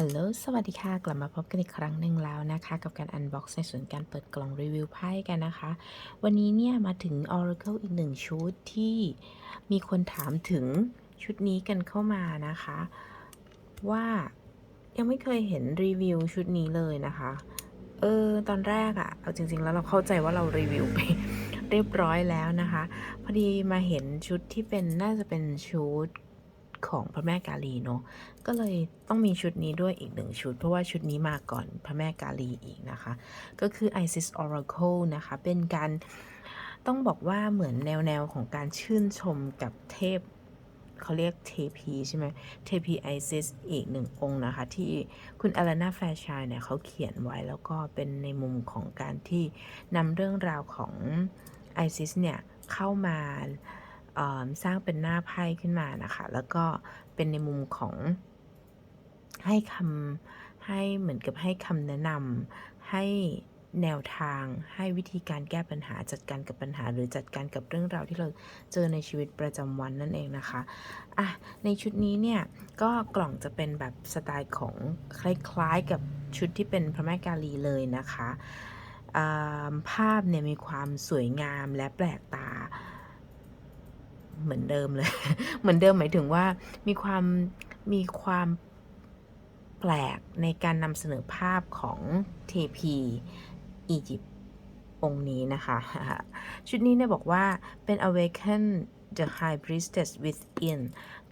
ฮัลโหล สวัสดีค่ะ กลับมาพบกันอีกครั้งหนึ่งแล้วนะคะ กับการอันบ็อกซ์ในส่วนการเปิดกล่องรีวิวไพ่กันนะคะ วันนี้เนี่ยมาถึง Oracle อีกหนึ่งชุดที่มีคนถามถึงชุดนี้กันเข้ามานะคะ ว่ายังไม่เคยเห็นรีวิวชุดนี้เลยนะคะ เออ ตอนแรกอะเอาจริง ๆ แล้วเราเข้าใจว่าเรารีวิวไปเรียบร้อยแล้วนะคะ พอดีมาเห็นชุดที่เป็นน่าจะเป็นชุด ของพระแม่กาลีเนาะก็เลยต้องมีชุดนี้ด้วยอีกหนึ่งชุด เพราะว่าชุดนี้มาก่อนพระแม่กาลีอีกนะคะ ก็คือ Isis Oracle นะคะ เป็นการต้องบอกว่าเหมือนแนวแนวของการชื่นชมกับเทพเขาเรียกเทพีใช่ไหมเทพีไอซิสอีกหนึ่งองค์นะคะ ที่คุณอลานาแฟชายเนี่ยเขาเขียนไว้แล้วก็เป็นในมุมของการที่นำเรื่องราวของไอซิสเนี่ย เข้ามา สร้างเป็นหน้าไพ่ขึ้นมานะคะ แล้วก็เป็นในมุมของให้คำให้เหมือนกับให้คำแนะนำให้แนวทางให้วิธีการแก้ปัญหาจัดการกับปัญหา หรือจัดการกับเรื่องราวที่เราเจอในชีวิตประจำวันนั่นเองนะคะอะในชุดนี้เนี่ยก็กล่องจะเป็นแบบสไตล์ของคล้ายๆกับชุดที่เป็นพระแม่กาลีเลยนะคะภาพเนี่ยมีความสวยงามและแปลกตา เหมือนเดิมเลย เหมือนเดิมหมายถึงว่ามีความมีความแปลกในการนำเสนอภาพของเทพีอียิปต์องค์นี้นะคะ ชุดนี้เนี่ยบอกว่าเป็น awaken the high priestess within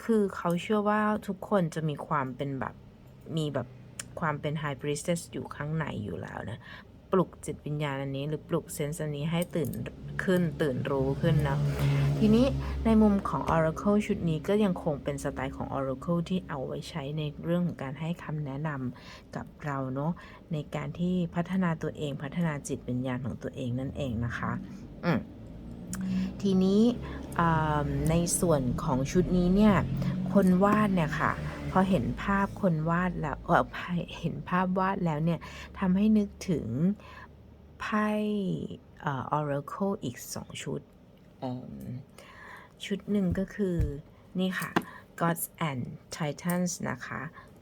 คือเขาเชื่อว่าทุกคนจะมีความเป็นแบบ มีแบบความเป็น high priestess อยู่ข้างในอยู่แล้วนะ ปลุกจิตวิญญาณอันนี้ หรือปลุกเซนส์อันนี้ให้ตื่นขึ้นตื่นรู้ขึ้นนะทีนี้ในมุมของ Oracle ชุดนี้ก็ยังคงเป็นสไตล์ของ Oracle ที่เอาไว้ใช้ในเรื่องของการให้คำแนะนำกับเราเนาะในการที่พัฒนาตัวเองพัฒนาจิตวิญญาณของตัวเองนั่นเองนะคะอืมทีนี้ในส่วนของชุดนี้เนี่ยคนวาดเนี่ยค่ะ พอเห็นภาพคนวาดแล้วเออเห็นภาพวาดแล้วเนี่ยทำให้นึกถึงไพ่เอ่อ Oracle อีก2ชุดเอิ่มชุดหนึ่งก็คือ นี่ค่ะ Gods and Titans นะคะ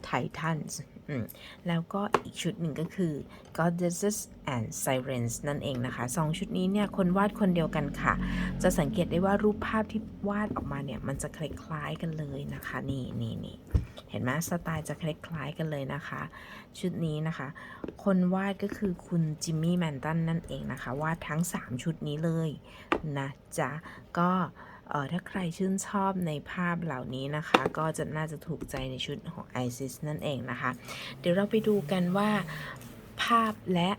Titans อืมแล้วก็อีกชุดหนึ่งก็คือ Goddesses and Sirens นั่นเองนะคะสองชุดนี้เนี่ยคนวาดคนเดียวกันค่ะ จะสังเกตได้ว่ารูปภาพที่วาดออกมาเนี่ย มันจะคล้ายๆกันเลยนะคะ นี่นี่นี่ เห็นไหมสไตล์จะคล้ายๆกันเลยนะคะ ชุดนี้นะคะ คนวาดก็คือคุณจิมมี่แมนตันนั่นเองนะคะ วาดทั้ง 3 ชุดนี้เลยนะจ๊ะก็เออถ้าใครชื่นชอบในภาพเหล่านี้นะคะ ก็จะน่าจะถูกใจในชุดของ ISIS นั่นเองนะคะ เดี๋ยวเราไปดูกันว่าภาพและ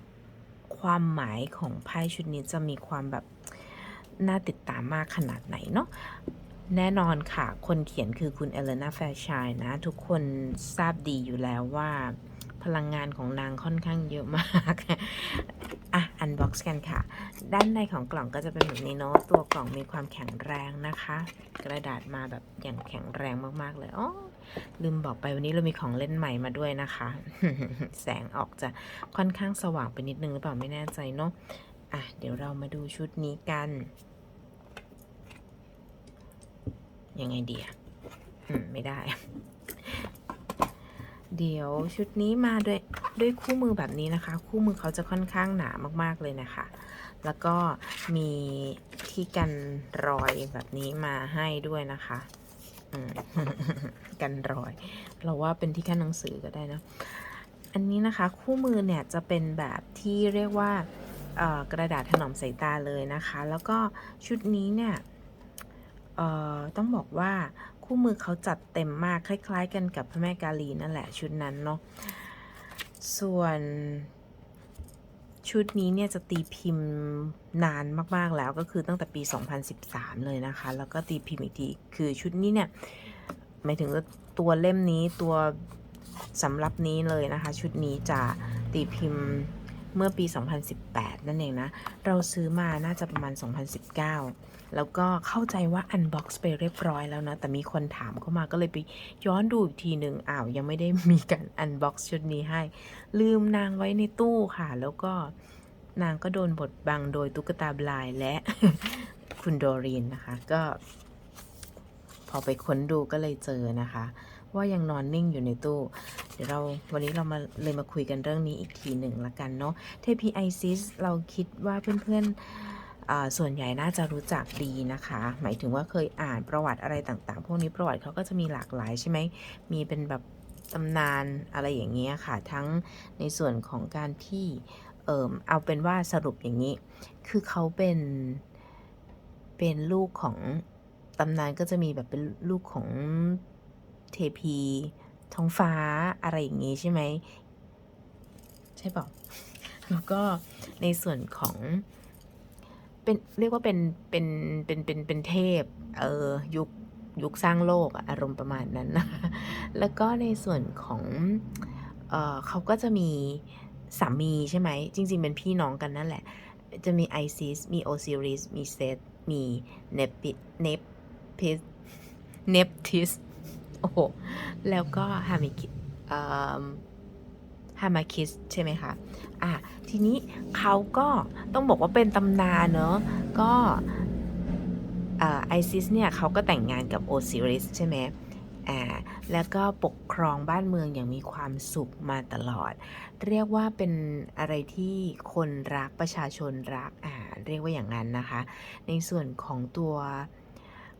ความหมายของไพ่ชุดนี้จะมีความแบบน่าติดตามมากขนาดไหนเนาะ แน่นอนค่ะ คนเขียนคือคุณเอเลนาแฟร์ชัยนะ ทุกคนทราบดีอยู่แล้วว่า พลังงานของนางค่อนข้างเยอะมาก อะ อันบ็อกซ์กันค่ะ ด้านในของกล่องก็จะเป็นแบบนี้เนาะ ตัวกล่องมีความแข็งแรงนะคะ กระดาษมาแบบอย่างแข็งแรงมากๆเลย อ๋อ ลืมบอกไปวันนี้เรามีของเล่นใหม่มาด้วยนะคะ แสงออกจะค่อนข้างสว่างไปนิดนึงหรือเปล่าไม่แน่ใจเนาะ อะ เดี๋ยวเรามาดูชุดนี้กัน ยังไงดีอะอืม ไม่ได้ เดี๋ยวชุดนี้มาด้วยด้วยคู่มือแบบนี้นะคะ คู่มือเขาจะค่อนข้างหนามากๆเลยนะคะ แล้วก็มีที่กันรอยแบบนี้มาให้ด้วยนะคะอืมกันรอย เราว่าเป็นที่ขั้นหนังสือก็ได้นะ อันนี้นะคะคู่มือเนี่ยจะเป็นแบบที่เรียกว่าเอ่อกระดาษถนอมสายตาเลยนะคะ แล้วก็ชุดนี้เนี่ย เอ่อต้องบอกว่าคู่มือเขาจัดเต็มมากคล้ายๆ กันกับพระแม่กาลีนั่นแหละชุดนั้นเนาะส่วนชุดนี้เนี่ยจะตีพิมพ์นานมากๆแล้วก็คือตั้งแต่ปี 2013 เลยนะคะ แล้วก็ตีพิมพ์อีกที คือชุดนี้เนี่ยหมายถึงตัวเล่มนี้ตัวสำรับนี้เลยนะคะ ชุดนี้จะตีพิมพ์ เมื่อปี 2018 นั่นเองนะ เราซื้อมาน่าจะประมาณ 2019 แล้วก็เข้าใจว่าอันบ็อกซ์ไปเรียบร้อยแล้วนะ แต่มีคนถามเข้ามาก็เลยไปย้อนดูอีกทีหนึ่งอ้าว ยังไม่ได้มีการอันบ็อกซ์ชุดนี้ให้ ลืมนางไว้ในตู้ค่ะ แล้วก็นางก็โดนบดบังโดยตุ๊กตาบลายและคุณโดรีนนะคะ ก็ พอไปค้นดูก็เลยเจอนะคะ ว่ายังนอนนิ่งอยู่ในตู้ เดี๋ยวเราวันนี้เรามาเลยมาคุยกันเรื่องนี้อีกทีหนึ่งละกันเนาะเทพีไอซิสเราคิดว่าเพื่อนๆอ่าส่วนใหญ่น่าจะรู้จักดีนะคะ หมายถึงว่าเคยอ่านประวัติอะไรต่างๆ พวกนี้ประวัติเขาก็จะมีหลากหลายใช่ไหมมีเป็นแบบตำนานอะไรอย่างเงี้ยค่ะ ทั้งในส่วนของการที่เออเอาเป็นว่าสรุปอย่างนี้ คือเขาเป็นเป็นลูกของตำนานก็จะมีแบบเป็นลูกของ เทพี ท้องฟ้าอะไรอย่างงี้ใช่ไหมใช่เปล่าแล้วก็ในส่วนของเป็นเรียกว่าเป็นเป็นเป็นเป็นเป็นเทพเออยุคยุคสร้างโลกอะอารมณ์ประมาณนั้นนะคะแล้วก็ในส่วนของเออเขาก็จะมีสามีใช่ไหม จริง ๆ เป็นพี่น้องกันนั่นแหละ จะมีไอซิสมีโอซิริสมีเซตมีเนปิเนปิสเนปทิส โอ้โห แล้วก็ฮามิคิฮามาคิสใช่ไหมคะ อะ ทีนี้เขาก็ต้องบอกว่าเป็นตำนานเนอะก็ไอซิสเนี่ยเขาก็แต่งงานกับโอซิริสใช่ไหมอ่า แล้วก็ปกครองบ้านเมืองอย่างมีความสุขมาตลอด เรียกว่าเป็นอะไรที่คนรักประชาชนรัก อ่า เรียกว่าอย่างนั้นนะคะ ในส่วนของตัว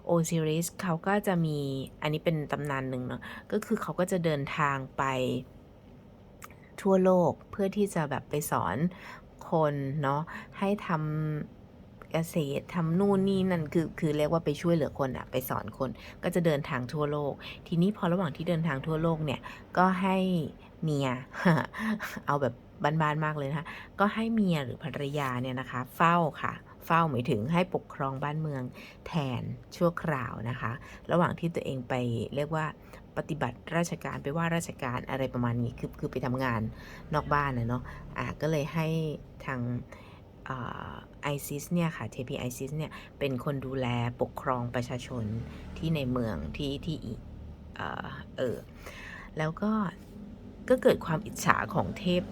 โอซิริสเขาก็จะมีอันนี้เป็นตำนานหนึ่งเนาะก็คือเขาก็จะเดินทางไปทั่วโลกเพื่อที่จะแบบไปสอนคนเนาะให้ทำเกษตรทำนู่นนี่นั่นคือคือเรียกว่าไปช่วยเหลือคนอะไปสอนคนก็จะเดินทางทั่วโลก ทีนี้พอระหว่างที่เดินทางทั่วโลกเนี่ยก็ให้เมียเอาแบบบ้านๆมากเลยนะคะก็ให้เมียหรือภรรยาเนี่ยนะคะ เฝ้าค่ะ เฝ้าหมายถึงให้ปกครองบ้านเมืองแทนชั่วคราวนะคะ ระหว่างที่ตัวเองไปเรียกว่าปฏิบัติราชการไปว่าราชการอะไรประมาณนี้คือคือไปทำงานนอกบ้านนะเนาะอ่าก็เลยให้ทางไอซิสเนี่ยค่ะ TP ISIS เนี่ยเป็นคนดูแลปกครองประชาชนที่ในเมืองที่ที่อีเอ่อเออแล้วก็ก็เกิดความอิจฉาของเทพ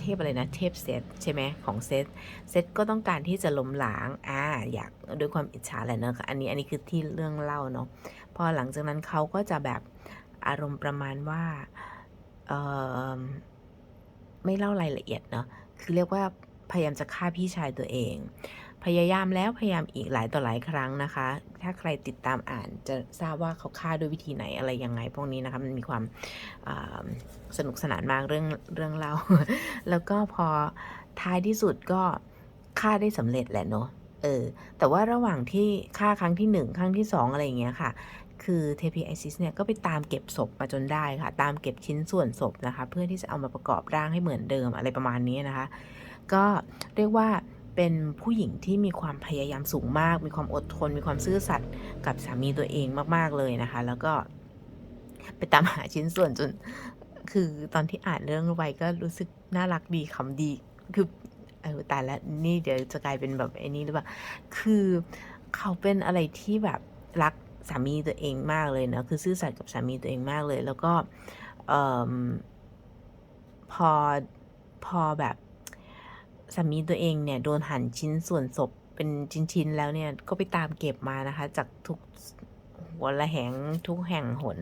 เทพอะไรนะ เทพเซตใช่ไหมของเซตเซตก็ต้องการที่จะล้มล้างอ่าอยากด้วยความอิจฉาแหละเนาะอันนี้อันนี้คือที่เรื่องเล่าเนาะพอหลังจากนั้นเขาก็จะแบบอารมณ์ประมาณว่าเออไม่เล่ารายละเอียดเนาะคือเรียกว่าพยายามจะฆ่าพี่ชายตัวเอง พยายามแล้วพยายามอีกหลายต่อหลายครั้งนะคะ ถ้าใครติดตามอ่านจะทราบว่าเขาฆ่าด้วยวิธีไหนอะไรยังไงพวกนี้นะคะมันมีความสนุกสนานมากเรื่องเรื่องเล่า แล้วก็พอท้ายที่สุดก็ฆ่าได้สำเร็จแหละเนาะเออแต่ว่าระหว่างที่ฆ่าครั้งที่หนึ่งครั้งที่สองอะไรอย่างเงี้ยค่ะ คือเทพีไอซิสเนี่ยก็ไปตามเก็บศพมาจนได้ค่ะ ตามเก็บชิ้นส่วนศพนะคะ เพื่อที่จะเอามาประกอบร่างให้เหมือนเดิมอะไรประมาณนี้นะคะ ก็เรียกว่า เป็นผู้หญิงที่มีความพยายามสูงมาก มีความอดทน มีความซื่อสัตย์กับสามีตัวเองมาก ๆ เลยนะคะ แล้วก็ไปตามหาชิ้นส่วนจน คือตอนที่อ่านเรื่องไว้ก็รู้สึกน่ารักดีคำดี คือเออตายแล้วนี่เดี๋ยวจะกลายเป็นแบบไอ้นี้หรือเปล่า คือเขาเป็นอะไรที่แบบรักสามีตัวเองมากเลยนะคือซื่อสัตย์กับสามีตัวเองมากเลย แล้วก็อพอพอแบบ สามีตัวเองเนี่ยโดนหั่นชิ้นส่วนศพเป็นชิ้นๆแล้วเนี่ยก็ไปตามเก็บมานะคะ จากทุกหัวละแหงทุกแห่งหน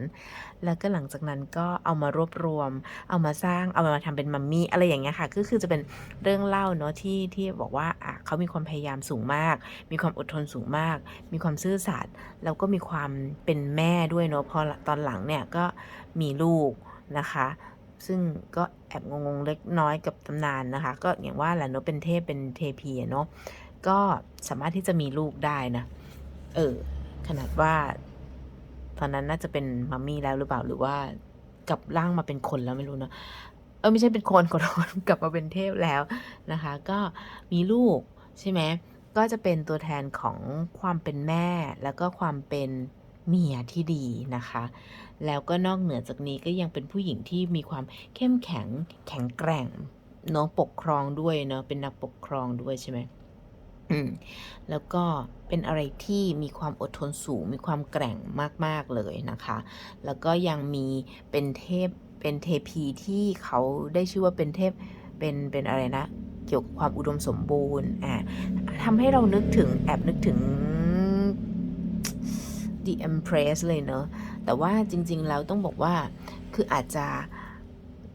แล้วก็หลังจากนั้นก็เอามารวบรวม เอามาสร้างเอามาทำเป็นมัมมี่อะไรอย่างเงี้ยค่ะก็คือจะเป็นเรื่องเล่าเนาะที่ที่บอกว่าอะเขามีความพยายามสูงมาก มีความอดทนสูงมาก มีความซื่อสัตย์แล้วก็มีความเป็นแม่ด้วยเนาะพอตอนหลังเนี่ยก็มีลูกนะคะ ซึ่งก็แอบงงๆเล็กน้อยกับตำนานนะคะ ก็อย่างว่าแหละเนาะเป็นเทพเป็นเทพีเนาะก็สามารถที่จะมีลูกได้นะ เออ ขนาดว่า ตอนนั้นน่าจะเป็นมัมมี่แล้วหรือเปล่าหรือว่ากลับร่างมาเป็นคนแล้วไม่รู้เนะเออไม่ใช่เป็นคนขอโทษกลับมาเป็นเทพแล้วนะคะ ก็มีลูกใช่ไหมก็จะเป็นตัวแทนของความเป็นแม่แล้วก็ความเป็นเมียที่ดีนะคะ แล้วก็นอกเหนือจากนี้ก็ยังเป็นผู้หญิงที่มีความเข้มแข็งแข็งแกร่งเนาะปกครองด้วยเนาะเป็นนักปกครองด้วยใช่ไหมแล้วก็เป็นอะไรที่มีความอดทนสูง มีความแกร่งมาก ๆ เลยนะคะ แล้วก็ยังมีเป็นเทพเป็นเทพีที่เขาได้ชื่อว่าเป็นเทพเป็นเป็นอะไรนะ เกี่ยวกับความอุดมสมบูรณ์อ่าทำให้เรานึกถึงแอบนึกถึง The Empress เลยเนอะ แต่ว่าจริงๆแล้วต้องบอกว่าคืออาจจะ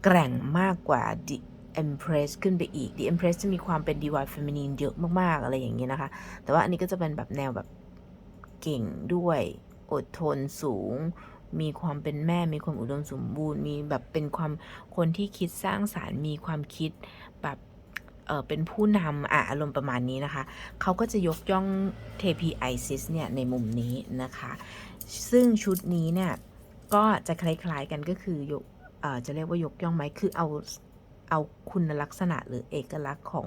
แกร่งมากกว่า The Empress ขึ้นไปอีก The Empress จะมีความเป็น Divine Feminine เยอะมากๆ อะไรอย่างเงี้ยนะคะ แต่ว่าอันนี้ก็จะเป็นแบบแนวแบบเก่งด้วย อดทนสูง มีความเป็นแม่ มีความอุดมสมบูรณ์ มีแบบเป็นความคนที่คิดสร้างสารรค์ มีความคิดแบบเออเป็นผู้นำอะอารมณ์ประมาณนี้นะคะ เขาก็จะยกย่องเทพีไอซิสเนี่ยในมุมนี้นะคะ ซึ่งชุดนี้เนี่ยก็จะคล้ายๆกันก็คือยกเอ่อจะเรียกว่ายกย่องไหมคือเอาเอาคุณลักษณะหรือเอกลักษณ์ของ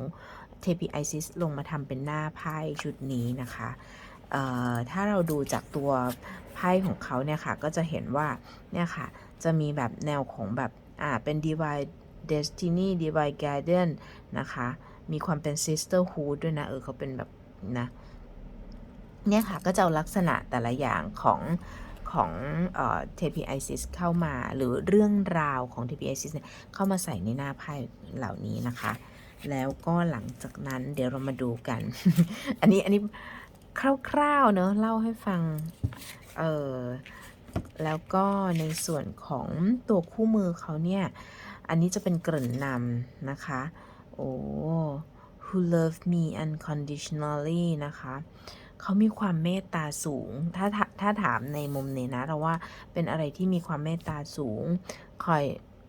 เทพีไอซิสลงมาทำเป็นหน้าไพ่ชุดนี้นะคะถ้าเราดูจากตัวไพ่ของเขาเนี่ยค่ะ ก็จะเห็นว่าเนี่ยค่ะ จะมีแบบแนวของแบบอ่าเป็น divine destiny divine guardian นะคะ มีความเป็น sisterhood ด้วยนะ เออเขาเป็นแบบนะ เนี่ยค่ะก็จะเอาลักษณะแต่ละอย่างของของเอ่อ TPISIS เข้ามาหรือเรื่องราวของ TPISIS เนี่ยเข้ามาใส่ในหน้าไพ่เหล่านี้นะคะ แล้วก็หลังจากนั้นเดี๋ยวเรามาดูกัน อันนี้อันนี้คร่าวๆเนอะเล่าให้ฟังเออแล้วก็ในส่วนของตัวคู่มือเขาเนี่ย อันนี้จะเป็นเกริ่นนำนะคะ โอ้ who love me unconditionally นะคะ เขามีความเมตตาสูง ถ้าถ้าถาถามในมุมนี้นะเราว่าเป็นอะไรที่มีความเมตตาสูง คอย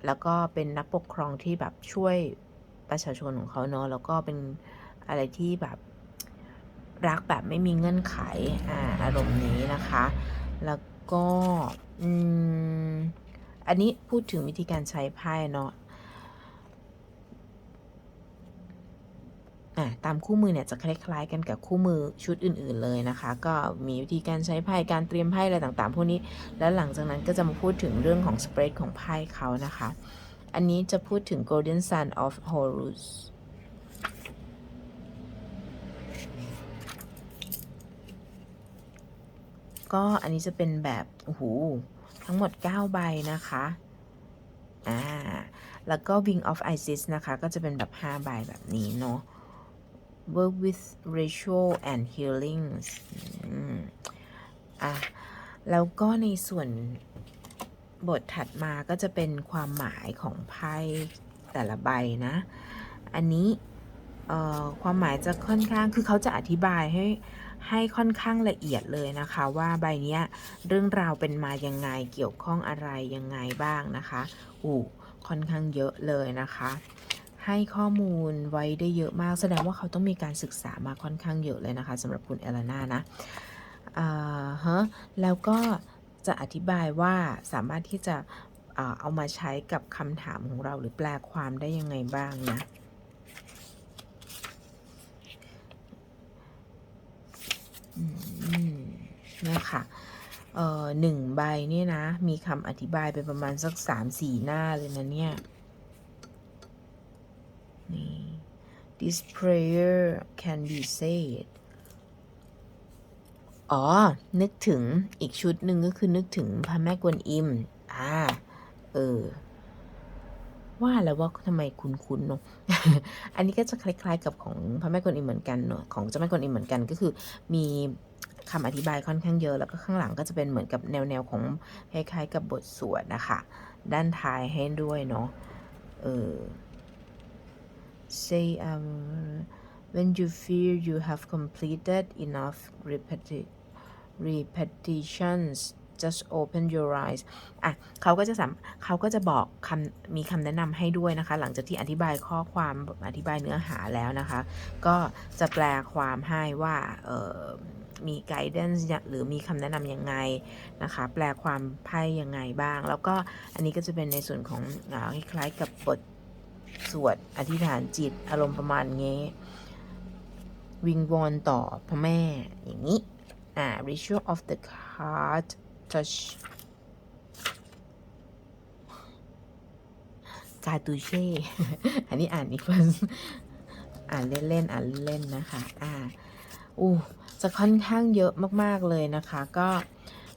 แล้วก็เป็นนักปกครองที่แบบช่วยประชาชนของเขาเนาะแล้วก็เป็นอะไรที่แบบรักแบบไม่มีเงื่อนไขอ่าอารมณ์นี้นะคะ แล้วก็อืมอันนี้พูดถึงวิธีการใช้ไพ่เนาะ อะตามคู่มือเนี่ยจะคล้ายๆกันกับคู่มือชุดอื่น ๆเลยนะคะ ก็มีวิธีการใช้ไพ่การเตรียมไพ่อะไรต่างๆพวกนี้ แล้วหลังจากนั้นก็จะมาพูดถึงเรื่องของสเปรดของไพ่เขานะคะ อันนี้จะพูดถึง Golden Sun of Horus ก็อันนี้จะเป็นแบบโอ้โหทั้งหมด 9 ใบนะคะ อ่า แล้วก็ Wing of Isis นะคะ ก็จะเป็นแบบ 5 ใบแบบนี้เนาะ work with ritual and healings อะ แล้วก็ในส่วนบทถัดมาก็จะเป็นความหมายของไพ่แต่ละใบนะ อันนี้เอ่อความหมายจะค่อนข้างคือเขาจะอธิบายให้ให้ค่อนข้างละเอียดเลยนะคะว่าใบเนี้ยเรื่องราวเป็นมายังไงเกี่ยวข้องอะไรยังไงบ้างนะคะ อู้ค่อนข้างเยอะเลยนะคะ ให้ข้อมูลไว้ได้เยอะมาก แสดงว่าเขาต้องมีการศึกษามาค่อนข้างเยอะเลยนะคะสำหรับคุณเอลนานะอ่าฮะแล้วก็จะอธิบายว่าสามารถที่จะเอามาใช้กับคำถามของเราหรือแปลความได้ยังไงบ้างนะเนี่ยค่ะเอ่อหนึ่งใบเนี่ยนะ มีคำอธิบายไปประมาณสักสามสี่หน้าเลยนะเนี่ย นี่ this prayer can be said อ๋อ นึกถึงอีกชุดหนึ่งก็คือนึกถึงพระแม่กวนอิม อ่า เออ ว่าแล้วว่าทำไมคุ้นๆเนาะ อันนี้ก็จะคล้ายๆกับของพระแม่กวนอิมเหมือนกันเนาะ ของเจ้าแม่กวนอิมเหมือนกันก็คือ มีคำอธิบายค่อนข้างเยอะ แล้วก็ข้างหลังก็จะเป็นเหมือนกับแนวๆของคล้ายๆกับบทสวดนะคะ ด้านท้ายให้ด้วยเนาะ เออ say um when you feel you have completed enough repeti repetitions just open your eyes อะเขาก็จะสามเขาก็จะบอกคำมีคำแนะนำให้ด้วยนะคะ หลังจากที่อธิบายข้อความอธิบายเนื้อหาแล้วนะคะ ก็จะแปลความให้ว่าเออมี guidance หรือมีคำแนะนำยังไงนะคะ แปลความไพ่ยังไงบ้าง แล้วก็อันนี้ก็จะเป็นในส่วนของอคล้ายๆกับบท สวดอธิษฐานจิตอารมณ์ประมาณนี้ วิงวอนต่อพระแม่อย่างนี้ อ่า ritual of the heart touch กาตูเช่ อันนี้อ่านอีกคนอ่านเล่นๆ อ่านเล่นๆ นะคะ อ่า อู้จะค่อนข้างเยอะมากๆเลยนะคะ ก็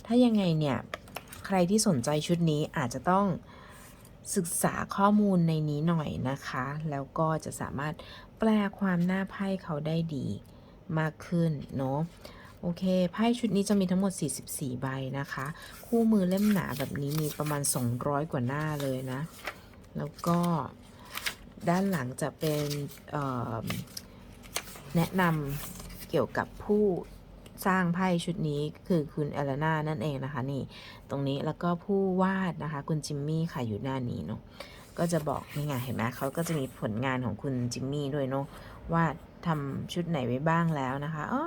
ถ้ายังไงเนี่ย ใครที่สนใจชุดนี้อาจจะต้อง ศึกษาข้อมูลในนี้หน่อยนะคะ แล้วก็จะสามารถแปลความหน้าไพ่เขาได้ดีมากขึ้นเนาะโอเค ไพ่ชุดนี้จะมีทั้งหมด 44 ใบนะคะ คู่มือเล่มหนาแบบนี้มีประมาณ 200 กว่าหน้าเลยนะ แล้วก็ด้านหลังจะเป็นแนะนำเกี่ยวกับผู้ สร้างไพ่ชุดนี้คือคุณเอลนานั่นเองนะคะนี่ตรงนี้แล้วก็ผู้วาดนะคะคุณจิมมี่ค่ะอยู่หน้านี้เนาะก็จะบอกนี่ไงเห็นไหมเขาก็จะมีผลงานของคุณจิมมี่ด้วยเนาะว่าทำชุดไหนไว้บ้างแล้วนะคะอ้อ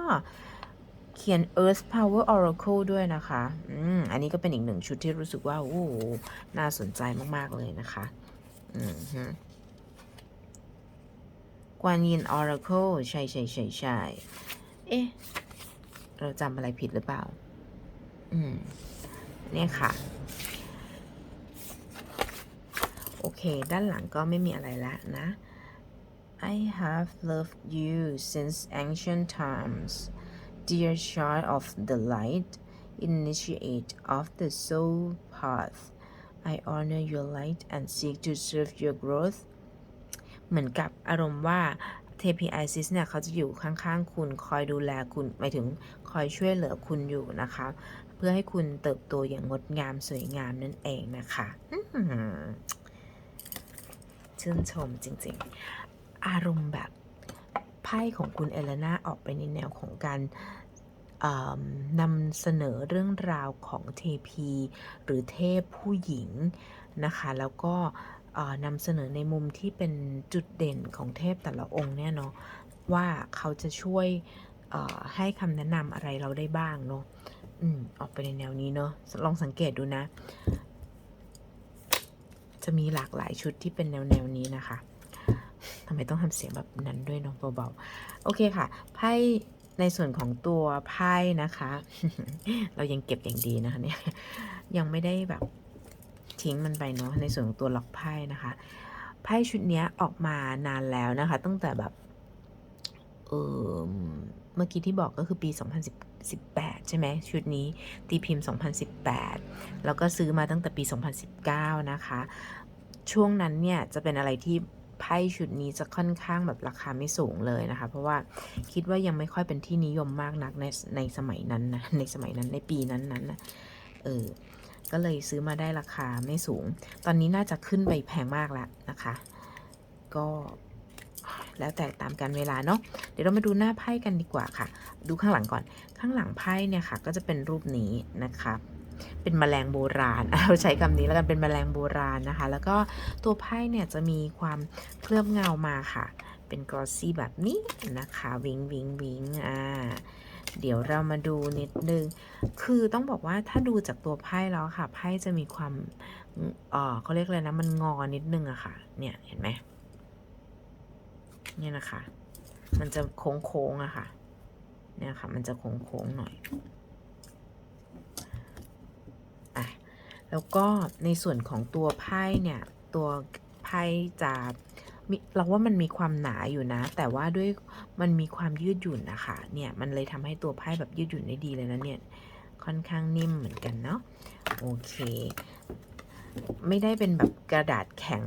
เขียน Earth Power Oracle ด้วยนะคะอืมอันนี้ก็เป็นอีกหนึ่งชุดที่รู้สึกว่าโอ้โหน่าสนใจมาก ๆ เลยนะคะอืมฮกวานยิน Oracle ใช่ใช่ใช่ใช่เอ๊ะ เราจำอะไรผิดหรือเปล่า อืมเนี่ยค่ะ โอเค ด้านหลังก็ไม่มีอะไรแล้วนะ I have loved you since ancient times dear child of the light initiate of the soul path I honor your light and seek to serve your growth เหมือนกับอารมณ์ว่า เทพีไอซิสเนี่ยเขาจะอยู่ข้างๆ คุณคอยดูแลคุณหมายถึงคอยช่วยเหลือคุณอยู่นะคะ เพื่อให้คุณเติบโตอย่างงดงามสวยงามนั่นเองนะคะชื่นชมจริงๆ อารมณ์แบบไพ่ของคุณเอเลนาออกไปในแนวของการนำเสนอเรื่องราวของเทพี หรือเทพผู้หญิงนะคะ แล้วก็ นำเสนอในมุมที่เป็นจุดเด่นของเทพแต่ละองค์เนี่ยเนาะว่าเขาจะช่วยให้คำแนะนำอะไรเราได้บ้างเนาะอืมออกไปในแนวนี้เนาะลองสังเกตดูนะ จะมีหลากหลายชุดที่เป็นแนวแนวนี้นะคะทำไมต้องทำเสียงแบบนั้นด้วยเนาะเบาๆโอเคค่ะไพ่ในส่วนของตัวไพ่นะคะ เรายังเก็บอย่างดีนะคะเนี่ยยังไม่ได้แบบ ทิ้งมันไปเนาะในส่วนของตัวล็อกไพ่นะคะ ไพ่ชุดนี้ออกมานานแล้วนะคะ ตั้งแต่แบบเออเมื่อกี้ที่บอกก็คือปี 2018 ใช่ไหมชุดนี้ตีพิมพ์ 2018 แล้วก็ซื้อมาตั้งแต่ปี 2019 นะคะ ช่วงนั้นเนี่ยจะเป็นอะไรที่ไพ่ชุดนี้จะค่อนข้างแบบราคาไม่สูงเลยนะคะ เพราะว่าคิดว่ายังไม่ค่อยเป็นที่นิยมมากนักในในสมัยนั้นนะในสมัยนั้นในปีนั้นนั้นนะเออ ก็เลยซื้อมาได้ราคาไม่สูง ตอนนี้น่าจะขึ้นไปแพงมากแล้วนะคะ ก็แล้วแต่ตามการเวลาเนาะ เดี๋ยวเรามาดูหน้าไพ่กันดีกว่าค่ะ ดูข้างหลังก่อน ข้างหลังไพ่เนี่ยค่ะ ก็จะเป็นรูปนี้นะคะเป็นแมลงโบราณเราใช้คำนี้แล้วกันเป็นแมลงโบราณนะคะ แล้วก็ตัวไพ่เนี่ยจะมีความเคลือบเงามาค่ะ เป็นกรอสซี่แบบนี้นะคะ วิงวิงวิงอ่า เดี๋ยวเรามาดูนิดนึง คือต้องบอกว่าถ้าดูจากตัวไพ่แล้วค่ะ ไพ่จะมีความเออเขาเรียกอะไรนะ มันงอนิดนึงอะค่ะ เนี่ยเห็นไหมเนี่ยนะคะ มันจะโค้งๆอะค่ะ เนี่ยค่ะ มันจะโค้งๆหน่อยอะแล้วก็ในส่วนของตัวไพ่เนี่ย ตัวไพ่จะ เราว่ามันมีความหนาอยู่นะ แต่ว่าด้วยมันมีความยืดหยุ่นนะคะเนี่ยมันเลยทำให้ตัวไพ่แบบยืดหยุ่นได้ดีเลยนะเนี่ยค่อนข้างนิ่มเหมือนกันเนาะโอเค ไม่ได้เป็นแบบกระดาษแข็ง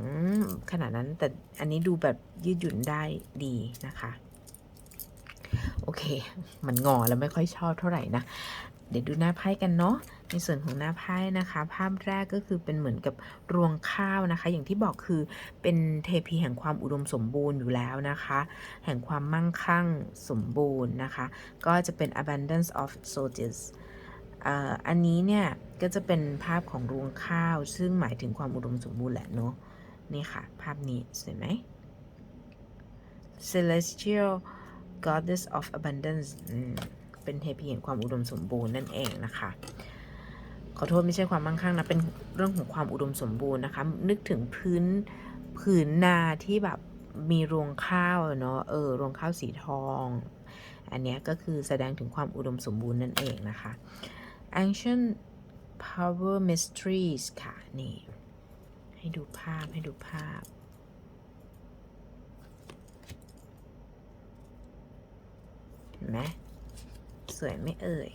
ขนาดนั้น แต่อันนี้ดูแบบยืดหยุ่นได้ดีนะคะโอเค มันงอแล้วไม่ค่อยชอบเท่าไหร่นะ เดี๋ยวดูหน้าไพ่กันเนาะ ในส่วนของหน้าไพ่นะคะ ภาพแรกก็คือเป็นเหมือนกับรวงข้าวนะคะ อย่างที่บอกคือเป็นเทพีแห่งความอุดมสมบูรณ์อยู่แล้วนะคะ แห่งความมั่งคั่งสมบูรณ์นะคะ ก็จะเป็น abundance of soldiers อันนี้เนี่ย ก็จะเป็นภาพของรวงข้าว ซึ่งหมายถึงความอุดมสมบูรณ์แหละเนาะนี่ค่ะ ภาพนี้สวยไหม celestial goddess of abundance เป็นเทพีแห่งความอุดมสมบูรณ์นั่นเองนะคะ ขอโทษไม่ใช่ความมั่งคั่งนะเป็นเรื่องของความอุดมสมบูรณ์นะคะ นึกถึงพื้นผืนนาที่แบบมีรวงข้าวเนาะเออรวงข้าวสีทอง อันนี้ก็คือแสดงถึงความอุดมสมบูรณ์นั่นเองนะคะ ancient power mysteries ค่ะ นี่ ให้ดูภาพให้ดูภาพเห็นไหมสวยไม่เอ่ย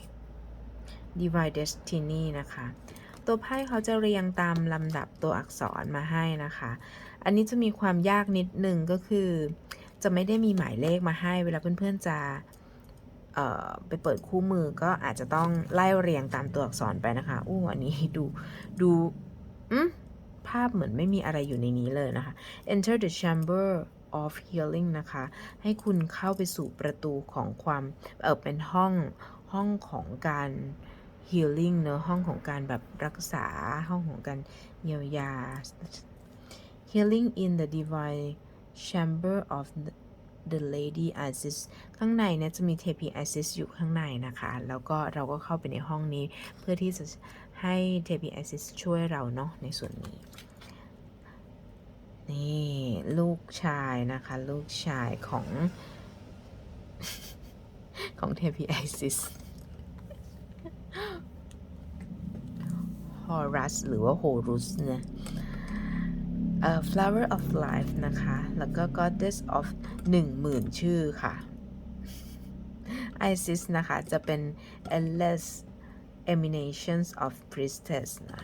Divine Destiny นะคะ ตัวไพ่เขาจะเรียงตามลำดับตัวอักษรมาให้นะคะ อันนี้จะมีความยากนิดหนึ่งก็คือ จะไม่ได้มีหมายเลขมาให้ เวลาเพื่อนๆจะเอ่อไปเปิดคู่มือก็อาจจะต้องไล่เรียงตามตัวอักษรไปนะคะอู้อันนี้ดูดูภาพเหมือนไม่มีอะไรอยู่ในนี้เลยนะคะ enter the chamber of healing นะคะ ให้คุณเข้าไปสู่ประตูของความ เออเป็นห้องห้องของการ healing เนอะห้องของการแบบรักษาห้องของการเยียวยา healing in the divine chamber of the lady Isis ข้างในเนี่ยจะมีเทพี Isis อยู่ข้างในนะคะ แล้วก็เราก็เข้าไปในห้องนี้เพื่อที่จะให้เทพี Isis ช่วยเราเนาะในส่วนนี้ นี่ลูกชายนะคะ ลูกชายของ ของเทพีไอซิสฮอรัสหรือว่าโฮรุสเนี่ยเอ่อ flower of life นะคะ แล้วก็ goddess of หนึ่งหมื่นชื่อค่ะ Isis นะคะ จะเป็น endless emanations of priestess นะ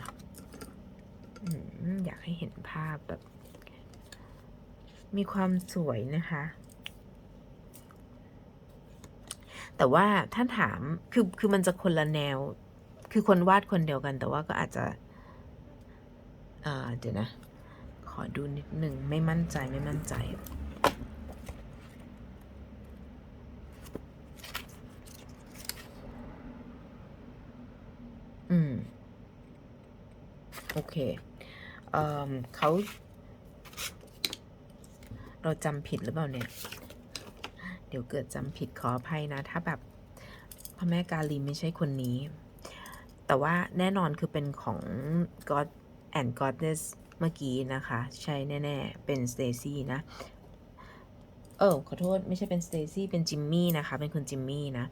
อืมอยากให้เห็นภาพแบบ มีความสวยนะคะ แต่ว่าถ้าถาม คือ คือมันจะคนละแนว คือคนวาดคนเดียวกัน แต่ว่าก็อาจจะเดี๋ยวนะ ขอดูนิดหนึ่งไม่มั่นใจไม่มั่นใจ อืม โอเคเออเขาเราจำผิดหรือเปล่าเนี่ย เดี๋ยวเกิดจำผิดขออภัยนะ ถ้าแบบพระแม่กาลีไม่ใช่คนนี้ แต่ว่าแน่นอนคือเป็นของ God and Goddess เมื่อกี้นะคะ ใช่แน่ ๆ เป็นสเตซี่นะ เออขอโทษ ไม่ใช่เป็นสเตซี่เป็นจิมมี่นะคะ เป็นคุณจิมมี่นะ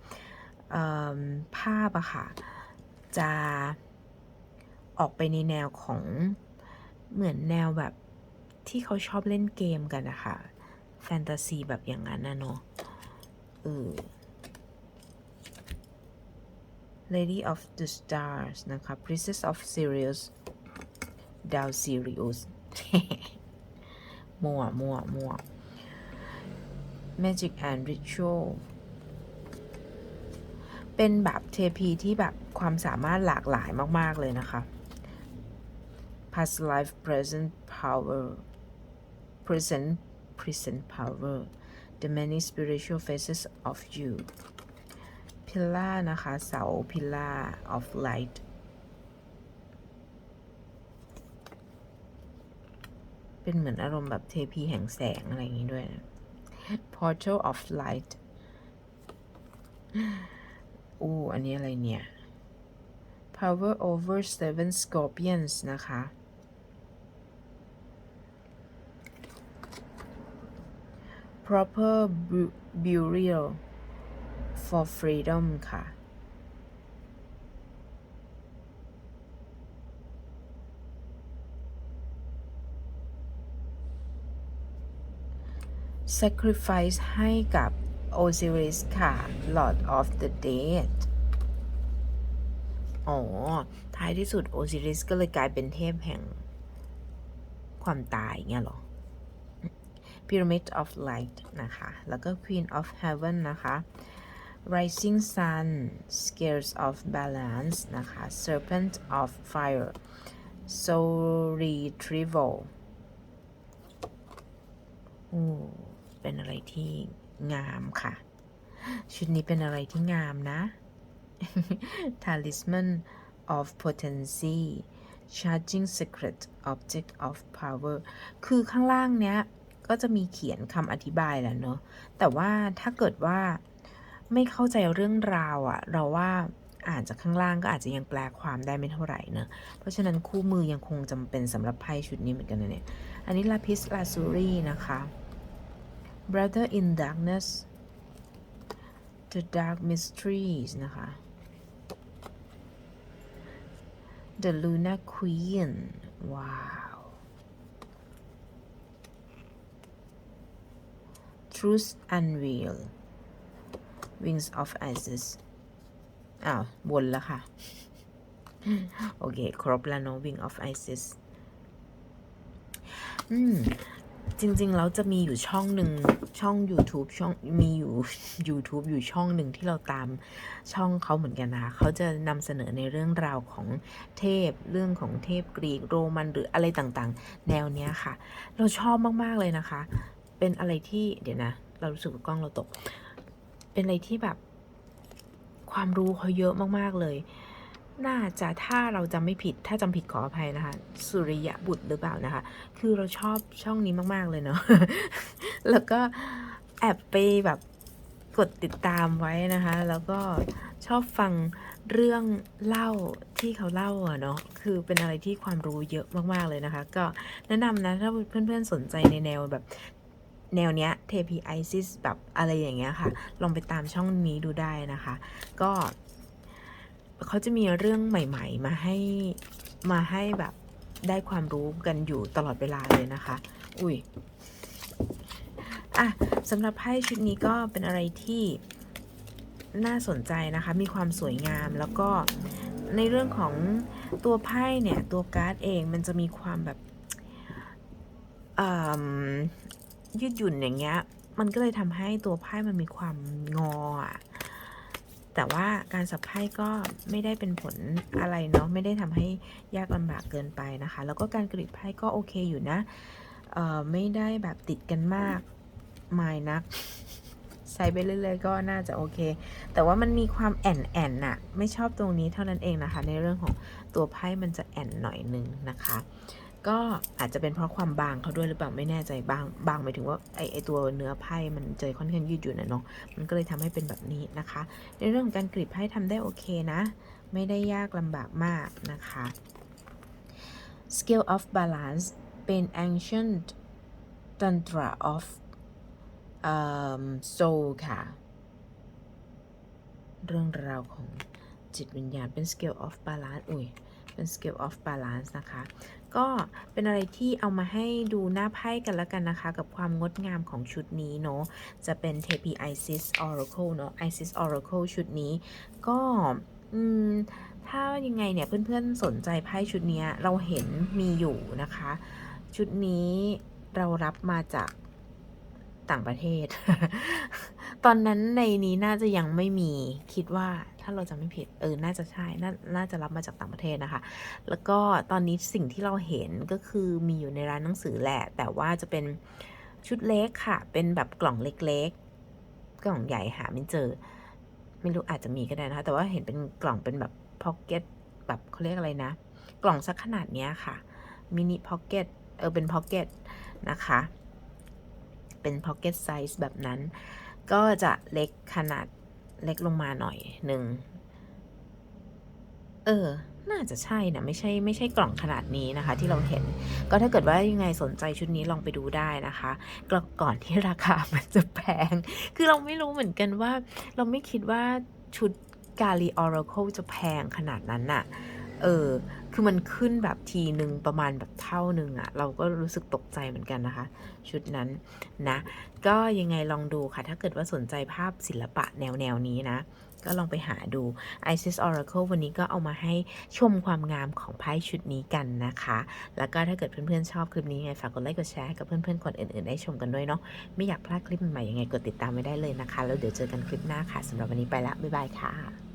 ภาพอะค่ะ จะออกไปในแนวของเหมือนแนวแบบที่เขาชอบเล่นเกมกันนะคะ แฟนตาซีแบบอย่างนั้นนะเนาะเออ Lady of the Stars นะคะ Princess of Sirius ดาว Sirius มั่วมั่วมั่ว Magic and Ritual เป็นแบบเทพีที่แบบความสามารถหลากหลายมาก ๆ เลยนะคะ past life present power present present power the many spiritual faces of you พิลล่านะคะ เสาพิลล่าออฟไลท์เป็นเหมือนอารมณ์แบบเทพีแห่งแสงอะไรอย่างนี้ด้วยนะ Portal of Light อู้อันนี้อะไรเนี่ย Power over Seven Scorpions นะคะ Proper Burial for freedom ค่ะ sacrifice ให้กับ Osiris ค่ะ Lord of the Dead อ๋อ ท้ายที่สุด Osiris ก็เลยกลายเป็นเทพแห่งความตายเงี้ยหรอ Pyramid of Light นะคะ แล้วก็ Queen of Heaven นะคะ Rising Sun Scales of Balance นะคะ Serpent of Fire Soul Retrieval โอ้เป็นอะไรที่งามค่ะ ชุดนี้เป็นอะไรที่งามนะ Talisman of Potency Charging Secret Object of Power คือข้างล่างเนี้ย ก็จะมีเขียนคำอธิบายแหละเนอะแต่ว่าถ้าเกิดว่า ไม่เข้าใจเรื่องราวอะเราว่าอ่านจากข้างล่างก็อาจจะยังแปลความได้ไม่เท่าไหร่นะเพราะฉะนั้นคู่มือยังคงจำเป็นสำหรับไพ่ชุดนี้เหมือนกันนะเนี่ย อันนี้ลาพิสลาซูรีนะคะ Brother in Darkness The Dark Mysteries นะคะ The Luna Queen ว้าว Truth Unveiled Wings of Isis อ้าววนแล้วค่ะ โอเค ครบแล้วเนอะ Wing of Isis อืม จริงๆ แล้วจะมีอยู่ช่องหนึ่งช่อง YouTube ช่องมีอยู่ YouTube อยู่ช่องหนึ่งที่เราตามช่องเขาเหมือนกันนะคะเขาจะนำเสนอในเรื่องราวของเทพเรื่องของเทพกรีกโรมันหรืออะไรต่างๆ แนวเนี้ยค่ะ เราชอบมากๆเลยนะคะ เป็นอะไรที่เดี๋ยวนะ เรารู้สึกว่ากล้องเราตก เป็นอะไรที่แบบ ความรู้เขาเยอะมากๆเลย น่าจะถ้าเราจำไม่ผิด ถ้าจำผิดขออภัยนะคะ สุริยะบุตรหรือเปล่านะคะ คือเราชอบช่องนี้มากๆเลยเนาะ แล้วก็แอบไปแบบกดติดตามไว้นะคะ แล้วก็ชอบฟังเรื่องเล่าที่เขาเล่าอะเนาะ คือเป็นอะไรที่ความรู้เยอะมากๆเลยนะคะ ก็แนะนำนะถ้าเพื่อนๆสนใจในแนวแบบแนวเนี้ย เทพีไอซิสแบบอะไรอย่างเงี้ยค่ะ ลองไปตามช่องนี้ดูได้นะคะ ก็เขาจะมีเรื่องใหม่ ๆ มาให้มาให้แบบได้ความรู้กันอยู่ตลอดเวลาเลยนะคะ อุ้ยอะสำหรับไพ่ชุดนี้ก็เป็นอะไรที่น่าสนใจนะคะ มีความสวยงามแล้วก็ในเรื่องของตัวไพ่เนี่ย ตัวการ์ดเองมันจะมีความแบบอืม ยืดหยุ่นอย่างเงี้ย มันก็เลยทำให้ตัวไพ่มันมีความงออะแต่ว่าการสับไพ่ก็ไม่ได้เป็นผลอะไรเนาะไม่ได้ทำให้ยากลำบากเกินไปนะคะ แล้วก็การกรีดไพ่ก็โอเคอยู่นะเอ่อไม่ได้แบบติดกันมากมายนักใช้ไปเรื่อยๆก็น่าจะโอเค แต่ว่ามันมีความแอนแอนน่ะ ไม่ชอบตรงนี้เท่านั้นเองนะคะ ในเรื่องของตัวไพ่มันจะแอนหน่อยนึงนะคะ ก็อาจจะเป็นเพราะความบางเขาด้วยหรือเปล่าไม่แน่ใจบางบางหมายถึงว่าไอไอตัวเนื้อไพ่มันเจอค่อนข้างยืดหยุ่นนะเนาะมันก็เลยทำให้เป็นแบบนี้นะคะ ในเรื่องของการกรีดไพ่ทำได้โอเคนะ ไม่ได้ยากลำบากมากนะคะ Scale of Balance เป็น ancient tantra of um, soul ค่ะ เรื่องราวของจิตวิญญาณเป็น scale of balance อุ้ย เป็น scale of balance นะคะ ก็เป็นอะไรที่เอามาให้ดูหน้าไพ่กันแล้วกันนะคะ กับความงดงามของชุดนี้เนาะจะเป็นเทพี Isis Oracle เนาะ Isis Oracle ชุดนี้ ก็ถ้ายังไงเนี่ยเพื่อนๆสนใจไพ่ชุดเนี้ยเราเห็นมีอยู่นะคะ ชุดนี้เรารับมาจากต่างประเทศ ตอนนั้นในนี้น่าจะยังไม่มีคิดว่าถ้าเราจะไม่ผิดเออน่าจะใช่นาน่าจะรับมาจากต่างประเทศนะคะ แล้วก็ตอนนี้สิ่งที่เราเห็นก็คือมีอยู่ในร้านหนังสือแหละ แต่ว่าจะเป็นชุดเล็กค่ะ เป็นแบบกล่องเล็กๆ กล่องใหญ่หาไม่เจอ ไม่รู้อาจจะมีก็ได้นะคะ แต่ว่าเห็นเป็นกล่องเป็นแบบพ็อกเก็ตแบบเขาเรียกอะไรนะ กล่องสักขนาดเนี้ยค่ะมินิพ็อกเก็ตเออเป็นพ็อกเก็ตนะคะ เป็นพ็อกเก็ตไซส์แบบนั้น ก็จะเล็กขนาดเล็กลงมาหน่อยหนึ่ง เออ น่าจะใช่นะ ไม่ใช่ไม่ใช่กล่องขนาดนี้นะคะ ที่เราเห็น ก็ถ้าเกิดว่ายังไงสนใจชุดนี้ลองไปดูได้นะคะก็ก่อนที่ราคามันจะแพง คือเราไม่รู้เหมือนกันว่า เราไม่คิดว่าชุดกาลีออร์เคิลจะแพงขนาดนั้นน่ะ เออ คือมันขึ้นแบบทีหนึ่งประมาณแบบเท่าหนึ่งอะเราก็รู้สึกตกใจเหมือนกันนะคะ ชุดนั้นนะ ก็ยังไงลองดูค่ะ ถ้าเกิดว่าสนใจภาพศิลปะแนวแนวนี้นะ ก็ลองไปหาดู Isis Oracle วันนี้ก็เอามาให้ชมความงามของไพ่ชุดนี้กันนะคะ แล้วก็ถ้าเกิดเพื่อนๆชอบคลิปนี้ไงฝากกดไลค์กดแชร์ให้กับเพื่อนๆคนอื่นๆได้ชมกันด้วยเนาะไม่อยากพลาดคลิปใหม่ยังไงกดติดตามไว้ได้เลยนะคะ แล้วเดี๋ยวเจอกันคลิปหน้าค่ะสำหรับวันนี้ไปละบ๊ายบายค่ะ